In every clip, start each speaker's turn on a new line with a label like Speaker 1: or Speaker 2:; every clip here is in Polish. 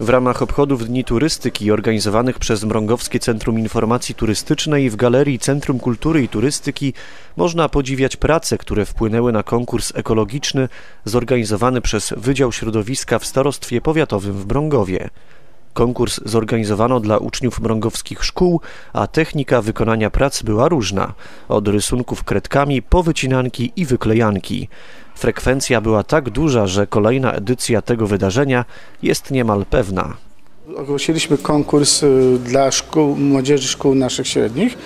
Speaker 1: W ramach obchodów Dni Turystyki organizowanych przez Mrągowskie Centrum Informacji Turystycznej w Galerii Centrum Kultury i Turystyki można podziwiać prace, które wpłynęły na konkurs ekologiczny zorganizowany przez Wydział Środowiska w Starostwie Powiatowym w Mrągowie. Konkurs zorganizowano dla uczniów mrągowskich szkół, a technika wykonania prac była różna, od rysunków kredkami po wycinanki i wyklejanki. Frekwencja była tak duża, że kolejna edycja tego wydarzenia jest niemal pewna.
Speaker 2: Ogłosiliśmy konkurs y, dla szkół, młodzieży szkół naszych średnich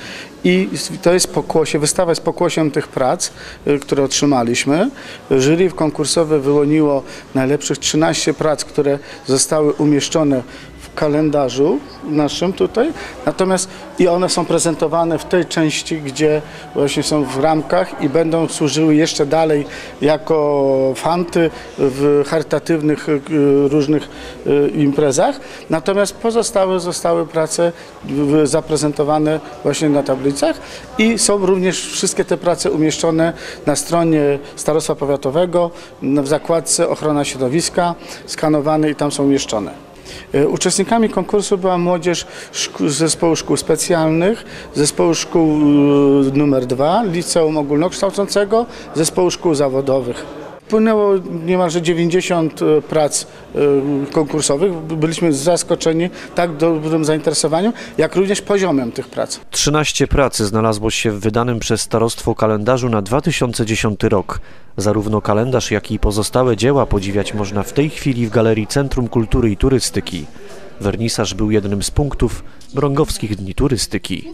Speaker 2: i to jest pokłosie, wystawa jest pokłosiem tych prac, y, które otrzymaliśmy. Jury konkursowe wyłoniło najlepszych 13 prac, które zostały umieszczone w kalendarzu naszym tutaj, natomiast i one są prezentowane w tej części, gdzie właśnie są w ramkach i będą służyły jeszcze dalej jako fanty w charytatywnych y, różnych imprezach, natomiast pozostałe zostały prace zaprezentowane właśnie na tablicach i są również wszystkie te prace umieszczone na stronie Starostwa Powiatowego w zakładce ochrona środowiska, skanowane i tam są umieszczone. E, Uczestnikami konkursu była młodzież z zespołu szkół specjalnych, zespołu szkół y, numer 2, liceum ogólnokształcącego, zespołu szkół zawodowych. Płynęło niemalże 90 e, prac e, konkursowych. Byliśmy zaskoczeni tak dobrym zainteresowaniem, jak również poziomem tych prac.
Speaker 1: 13 prac znalazło się w wydanym przez starostwo kalendarzu na 2010 rok. Zarówno kalendarz, jak i pozostałe dzieła podziwiać można w tej chwili w Galerii Centrum Kultury i Turystyki. Wernisaż był jednym z punktów Mrągowskich Dni Turystyki.